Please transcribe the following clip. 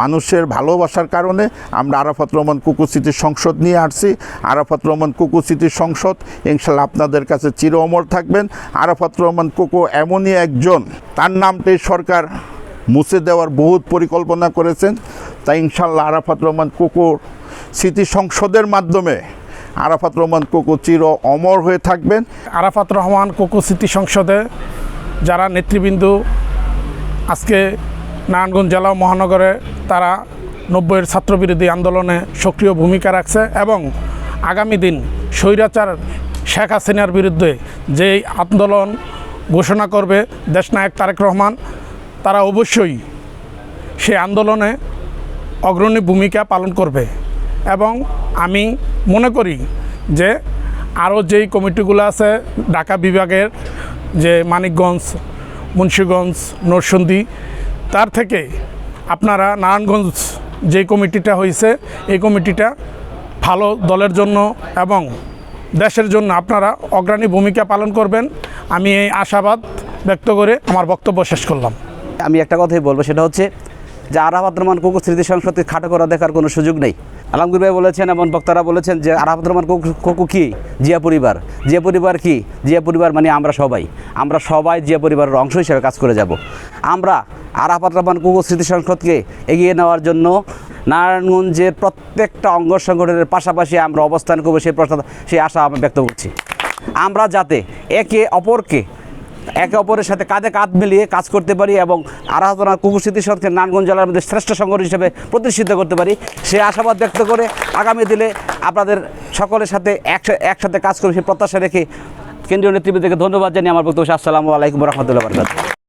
মানুষের ভালোবাসার কারণে আমরা আরাফাত রহমান কুকুর স্মৃতি সংসদ নিয়ে আসছি। আরাফাত রহমান কুকুর স্মৃতি সংসদ, ইনশাল্লাহ আপনাদের কাছে চির অমর থাকবেন। আরাফাত রহমান কুকু এমনই একজন, তার নামটাই সরকার মুছে দেওয়ার বহুত পরিকল্পনা করেছেন। তাই ইনশাল্লাহ আরাফাত রহমান কুকুর স্মৃতি সংসদের মাধ্যমে আরাফাত রহমান কুকু চির অমর হয়ে থাকবেন। আরাফাত রহমান কোকো স্মৃতি সংসদে যারা নেতৃবৃন্দ আজকে নারায়ণগঞ্জ জেলা ও মহানগরে তারা নব্বইয়ের ছাত্রবিরোধী আন্দোলনে সক্রিয় ভূমিকা রাখছে এবং আগামী দিন স্বৈরাচার শেখ হাসিনার বিরুদ্ধে যেই আন্দোলন ঘোষণা করবে দেশনায়ক তারেক রহমান, তারা অবশ্যই সে আন্দোলনে অগ্রণী ভূমিকা পালন করবে। এবং আমি মনে করি যে আরও যেই কমিটিগুলো আছে, ঢাকা বিভাগের যে মানিকগঞ্জ, মুন্সীগঞ্জ, নরসিংদী তার থেকে আপনারা নারায়ণগঞ্জ যে কমিটিটা হয়েছে এই কমিটিটা ভালো দলের জন্য এবং দেশের জন্য আপনারা অগ্রণী ভূমিকা পালন করবেন। আমি এই আশাবাদ ব্যক্ত করে আমার বক্তব্য শেষ করলাম। আমি একটা কথাই বলব, সেটা হচ্ছে যে আরাফাত রহমান কুকুর স্মৃতি সংসদকে খাটো করা দেখার কোনো সুযোগ নেই। আলমগীর ভাই বলেছেন এবং বক্তারা বলেছেন যে আরাফাত রহমান কুকু- কুকু কি? জিয়া পরিবার। জিয়া পরিবার কি? জিয়া পরিবার মানে আমরা সবাই। আমরা সবাই জিয়া পরিবারের অংশ হিসেবে কাজ করে যাব। আমরা আরাফাত রহমান কুকুর স্মৃতি সংসদকে এগিয়ে নেওয়ার জন্য নারায়ণগঞ্জের প্রত্যেকটা অঙ্গ সংগঠনের পাশাপাশি আমরা অবস্থান করব সেই প্রশ্ন, সেই আশা আমি ব্যক্ত করছি। আমরা যাতে একে অপরকে, একে অপরের সাথে কাঁধে কাঁধ মিলিয়ে কাজ করতে পারি এবং আরাধনা কুকুর স্মৃতি সংঘকে নারায়ণগঞ্জ জেলার মধ্যে শ্রেষ্ঠ সংগঠন হিসেবে প্রতিষ্ঠিত করতে পারি, সে আশাবাদ ব্যক্ত করে আগামী দিনে আপনাদের সকলের সাথে একসা- একসাথে কাজ করে সেই প্রত্যাশা রেখে কেন্দ্রীয় নেতৃবৃন্দকে ধন্যবাদ জানিয়ে আমার বক্তব্য আসসালামু আলাইকুম রহমতুল্লাহ